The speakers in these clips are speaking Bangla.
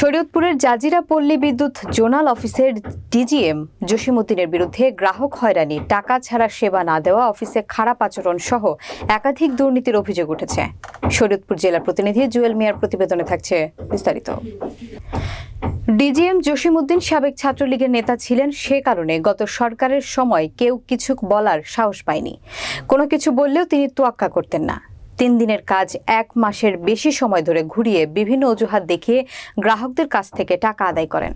শরীয়তপুরের জাজিরা পল্লী বিদ্যুৎ জোনাল অফিসের ডিজিএম জসিমুদ্দিনের বিরুদ্ধে গ্রাহক হয়রানি, টাকা ছাড়া সেবা না দেওয়া, অফিসে খারাপ আচরণ সহ একাধিক দুর্নীতির অভিযোগ উঠেছে। শরীয়তপুর জেলা প্রতিনিধি জুয়েল মিয়ার প্রতিবেদনে থাকছে বিস্তারিত। ডিজিএম জসিমউদ্দিন সাবেক ছাত্রলীগের নেতা ছিলেন সে কারণে গত সরকারের সময় কেউ কিছু বলার সাহস পায়নি। কোনো কিছু বললেও তিনি তোয়াক্কা করতেন না। তিন দিনের কাজ এক মাসের বেশি সময় ধরে ঘুরিয়ে বিভিন্ন অজুহাত দেখিয়ে গ্রাহকদের কাছ থেকে টাকা আদায় করেন।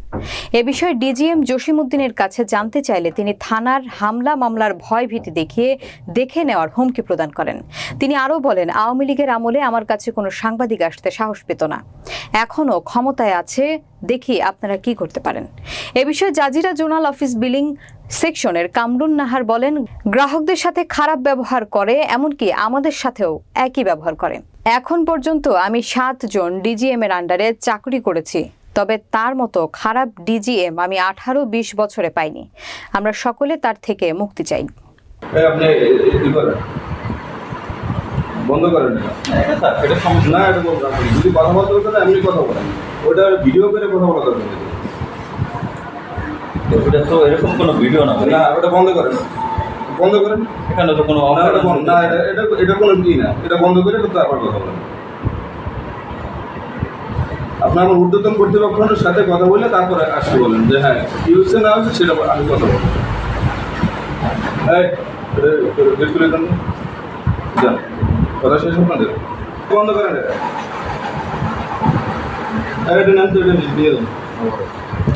এ বিষয়ে ডিজিএম জসিমউদ্দিনের কাছে জানতে চাইলে তিনি থানার হামলা মামলার ভয় ভীতি দেখিয়ে দেখে নেওয়ার হুমকি প্রদান করেন। তিনি আরও বলেন, আওয়ামী লীগের আমলে আমার কাছে কোনো সাংবাদিক আসতে সাহস পেত না। এখনও ক্ষমতায় আছে দেখি আপনারা কি করতে পারেন। এ বিষয়ে জাজিরা জোনাল অফিস বিলিং সেকশনের কামরুন নাহার বলেন, গ্রাহকদের সাথে খারাপ ব্যবহার করে, এমনকি আমাদের সাথেও একই ব্যবহার করে। এখন পর্যন্ত আমি সাতজন ডিজিএম এর আন্ডারে চাকরি করেছি, তবে তার মতো খারাপ ডিজিএম আমি আঠারো বিশ বছরে পাইনি। আমরা সকলে তার থেকে মুক্তি চাই এই আপনি এ- এ- ই করেন বন্ধ করেন এটা। এটা সমস্যা না এটা যদি কথা বলতে না এমনি কথা বলেন ওটা ভিডিও করে কথা বলা দরকার তো এরকম কোনো ভিডিও না। না ওটা বন্ধ করেন বন্ধ করেন এখানে তো কোনো না এটা বন্ধ না এটা এটা এটা কোনো ই না এটা বন্ধ করে তো তারপর কথা বলেন আপনি আমার ঊর্ধ্বতন কর্তৃপক্ষের সাথে কথা বলে তারপরে আসতে বলেন যে হ্যাঁ কি হচ্ছে না হচ্ছে সেটা আমি কথা বলব এই এটা বের করে দেন যান কথা শেষ আপনাদের বন্ধ করেন এটা এটা নেন তো এটা নিয়ে দেন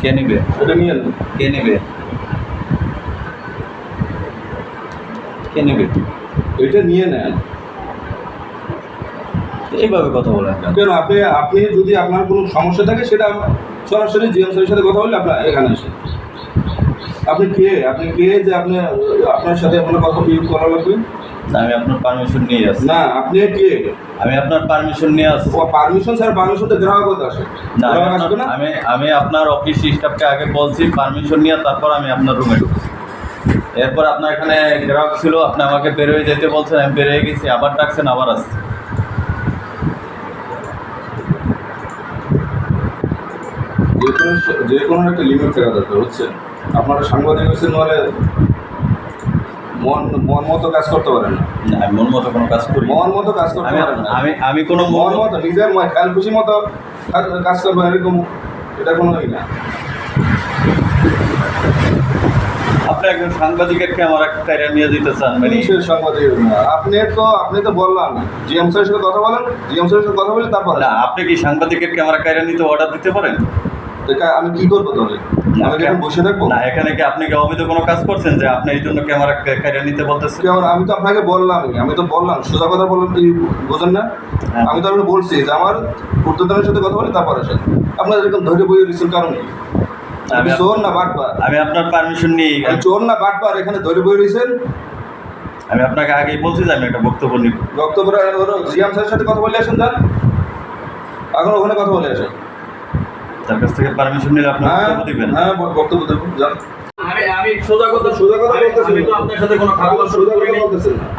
কে নিবে? এটা নিয়ে নেন কে নিবে? কে নিবে? এটা নিয়ে নেন। এইভাবে কথা বলেন কেন? আপনি আপনি যদি আপনার কোনো সমস্যা থাকে সেটা সরাসরি জিএম স্যারের সাথে কথা বললে আপনার এখানে এসে আপনি কে? আপনি কে যে আপনি আপনার সাথে আপনার কথা বিয়োগ করা লাগবে? আমি আপনার পারমিশন নিয়ে আসছি না আপনি কে? আমি আপনার পারমিশন নিয়ে আসছি। পারমিশন স্যার পারমিশন তো গ্রাহক আসে না আমি আমি আপনার অফিস স্টাফকে আগে বলছি পারমিশন নিয়ে তারপর আমি আপনার রুমে ঢুকছি। এরপর আপনার এখানে গ্রাহক ছিল আপনি আমাকে বেরোয় যেতে বলছেন আমি বেরিয়ে গেছি আবার ডাকছেন আবার আসছি। যে কোনো যে কোনো একটা লিমিট থাকা দরকার হচ্ছে আপনারা সাংবাদিক হচ্ছেন মানে মন মন মতো কাজ করতে পারেন না। আমি মন মতো কোনো কাজ করি। মন মতো কাজ করতে পারেন না। আমি আমি কোনো মন মতো নিজের খেয়াল খুশি মতো কাজ- করবেন এরকম এটা কোনো না। আপনি একজন সাংবাদিকের ক্যামেরা কাইরা নিয়ে দিতে চান মানে সাংবাদিক? আপনি তো আপনি তো বললাম জিএম স্যারের সাথে কথা বলেন জিএম স্যারের সাথে কথা বলে তারপর না আপনি কি সাংবাদিকের ক্যামেরা কাইরা নিতে অর্ডার দিতে পারেন? আমি কি করব তাহলে? আমি এখন বসে থাকব? না এখানে কি আপনি কি অবৈধ কোনো কাজ করছেন যে আপনি এই জন্য ক্যামেরা নিতে বলতেছেন? আমি তো আপনাকে বললাম আমি তো বললাম সোজা কথা বললাম কি বোঝেন না? হ্যাঁ। আমি তো আপনাকে বলছি যে আমার সাথে কথা বলে তারপর আসেন। আপনার এরকম বইয়ে কারণ আমি চোর না বাটবার আমি আপনার পারমিশন নিয়ে চোর না বাটবার এখানে দিয়েছেন আমি আপনাকে আগেই বলছি যে আমি একটা বক্তব্য নিব। বক্তব্য জিএম স্যারের সাথে কথা বলে আসেন যান এখন ওখানে কথা বলে আসেন। তার কাছ থেকে পারমিশন নিলে আপনি হ্যাঁ বক্তব্য দিবেন। হ্যাঁ বক্তব্য দেবেন যান। আমি আমি সোজা কথা সোজা কথা বলতেছি আমি তো আপনার সাথে কোনো খারাপ আচরণ করিনি।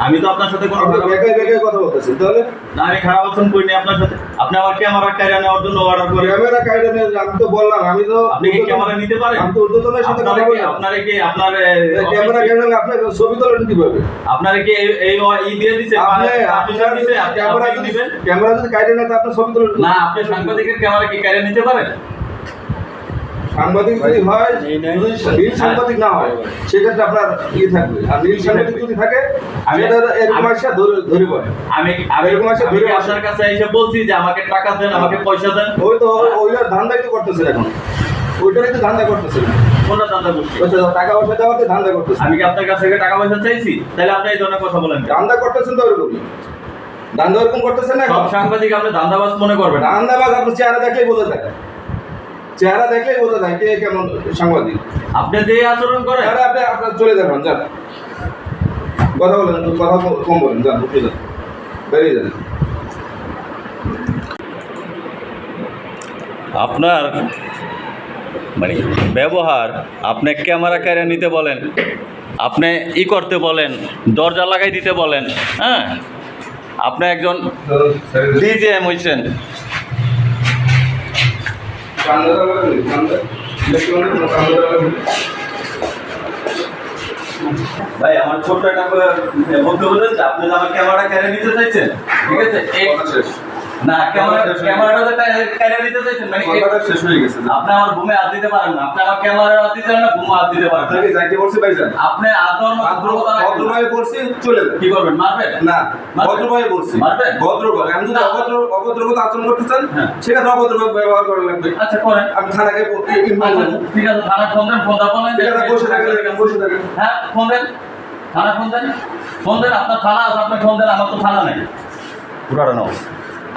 আমি তো আপনার সাথে কোনো খারাপ বেকায় বেকায় কথা বলতেছেন তাহলে? না আমি খারাপ আচরণ করিনি আপনার সাথে। আপনি আমার ক্যামেরা কাইরা নেওয়ার জন্য অর্ডার করে ক্যামেরা কাইডে নিয়ে আমি তো বললাম আমি তো আপনি কি ক্যামেরা নিতে পারেন? আমি তো ঊর্ধ্বতনের সাথে কথা আপনারা কি আপনার ক্যামেরা ক্যামেরা আপনি ছবি তোলেন কীভাবে আপনারা কি এই এই ই দিয়ে দিছে? আপনি আপনার দিছে? আপনি ক্যামেরা আপনি যদি দিবেন? ক্যামেরা যদি কাইডে না আপনি ছবি তোলেন না আপনি সাংবাদিকের ক্যামেরা কি কাইরা নিতে পারেন? সাংবাদিক যদি হয় নীল সাংবাদিক না হয় সেক্ষেত্রে আপনার ইয়ে থাকবে। আর নীল সাংবাদিক যদি থাকে আমি- এরকম আসা ধরে ধরে আমি এরকম কি ধরে আপনার কাছে এসে বলছি যে আমাকে টাকা দেন আমাকে পয়সা দেন। ওই তো ওইটার ধান্দাই তো করতেছেন এখন। ওইটারই তো ধান্দা কোনটা দান্দা করছি? টাকা পয়সা দেওয়াতে ধান্দা করতেছেন। আমি কি আপনার কাছ থেকে টাকা পয়সা চাইছি? তাহলে আপনি এই ধরনের কথা বলেন? ধান্দা করতেছেন তো ওরকমই। ধান্দা ওরকম করতেছেন না সব সাংবাদিক আপনি ধান্দাবাজ মনে করবেন ধান্দাবাজ আপনার চেহারা দেখলেই বোঝা যায়। চেহারা দেখলেই বোঝা যায় কে কেমন সাংবাদিক। আপনি যে আচরণ করেন। আরে আপনি আপনার চলে যাবেন যান। কথা বলেন কথা কম- কম বলেন যান উঠে যান বেরিয়ে যান। আপনার মানে ব্যবহার আপনি ক্যামেরা ক্যারে নিতে বলেন আপনি ই করতে বলেন দরজা লাগাই দিতে বলেন হ্যাঁ? আপনি একজন ডিজেএম হয়েছেন ভাই আমার ছোট্ট একটা বলতে বলেছে আপনি আমার ক্যামেরা কেড়ে নিতে চাইছেন। ঠিক আছে? না ক্যামেরা ক্যামেরাটা চাইছেন মানে শেষ হয়ে গেছে আপনি আমার ঘুমে হাত দিতে পারেন না। আপনি আমার ক্যামেরা হাত দিতে পারেন না ঘুমে হাত দিতে পারেন আপনাকে যাইতে বলছি ভাইজান আপনি আদর মতো দ্রুপদা ভদ্রভাবে বলছি চলে কি করবেন মারবেন? না মারবেন? ভদ্রভাবে বলছি। মারবেন? ভদ্রভাবে। আমি যদি অভদ্র অভদ্রভাবে আচরণ করতে চান হ্যাঁ। সেক্ষেত্রে অভদ্রভাবে ব্যবহার করা লাগবে। আচ্ছা করেন। আমি থানাকে ইনফর্ম আচ্ছা, ঠিক আছে থানা ফোন দেন ফোন দাও বসে থাকেন বসে থাকেন। হ্যাঁ ফোন দেন। থানা ফোন দেন। ফোন দেন আপনার থানা আছে আপনি ফোন দেন আমার তো থানা নাই। পুরাটা নাও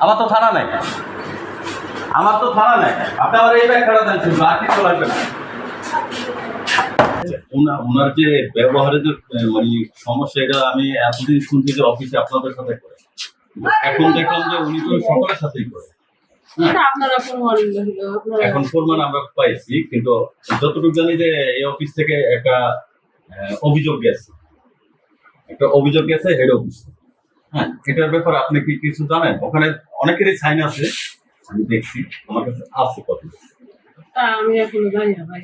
আমার তো থানা নাই। আমার তো থানা নাই। আপনি আমার এই ব্যাখ্যাটা দেন শুধু আর কিছু লাগবে না। ওনার যে ব্যবহারের যে মানে সমস্যা এটা আমি এতদিন শুনছি যে অফিসে আপনাদের সাথে করে। এখন দেখলাম যে উনি তো সকলের সাথেই করে। এখন ফোরমান আমরা পাইছি কিন্তু যতটুকু জানি যে এই অফিস থেকে একটা আহ, অভিযোগ গেছে। একটা অভিযোগ গেছে হেড অফিস। হ্যাঁ এটার ব্যাপারে আপনি কি কিছু জানেন? ওখানে অনেকেরই সাইন আছে আমি দেখছি আমার কাছে আছে কত? আমি এখনও জানি না ভাই।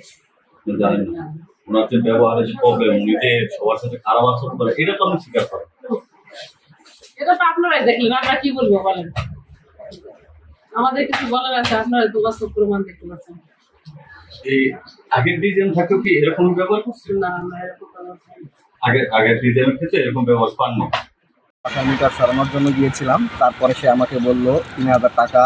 জানেন না। ওনার যে ব্যবহারের যে প্রবলেম উনি যে সবার সাথে খারাপ আচরণ করে এটা তো আমি স্বীকার করেন। এটা তো আপনারাই দেখলেন আমরা কি বলব বলেন? আমাদের কিছু বলার আছে আপনারা তো বাস্তব প্রমাণ দেখতে পাচ্ছেন। এই আগের ডিজাইন থাকলেও কি এরকম ব্যবহার করছে না আমরা এরকম না। আগের আগের ডিজাইনের ক্ষেত্রে এরকম ব্যবহার পাননি। পাঁচশো মিটার সরানোর জন্য গিয়েছিলাম। তারপরে সে আমাকে বলল, তিন হাজার টাকা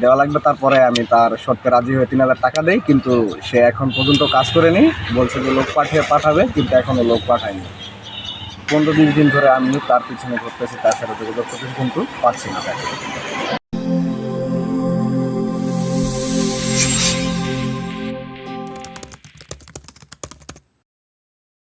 দেওয়া লাগবে। তারপরে আমি তার শর্তে রাজি হয়ে তিন হাজার টাকা দেই, কিন্তু সে এখন পর্যন্ত কাজ করেনি। বলছে যে লোক পাঠিয়ে পাঠাবে, কিন্তু এখনও লোক পাঠায়নি। পনেরো বিশ দিন ধরে আমি তার পিছনে ঘুরতেছি, তার সাথে যোগাযোগ করতেছি, কিন্তু পাচ্ছি না।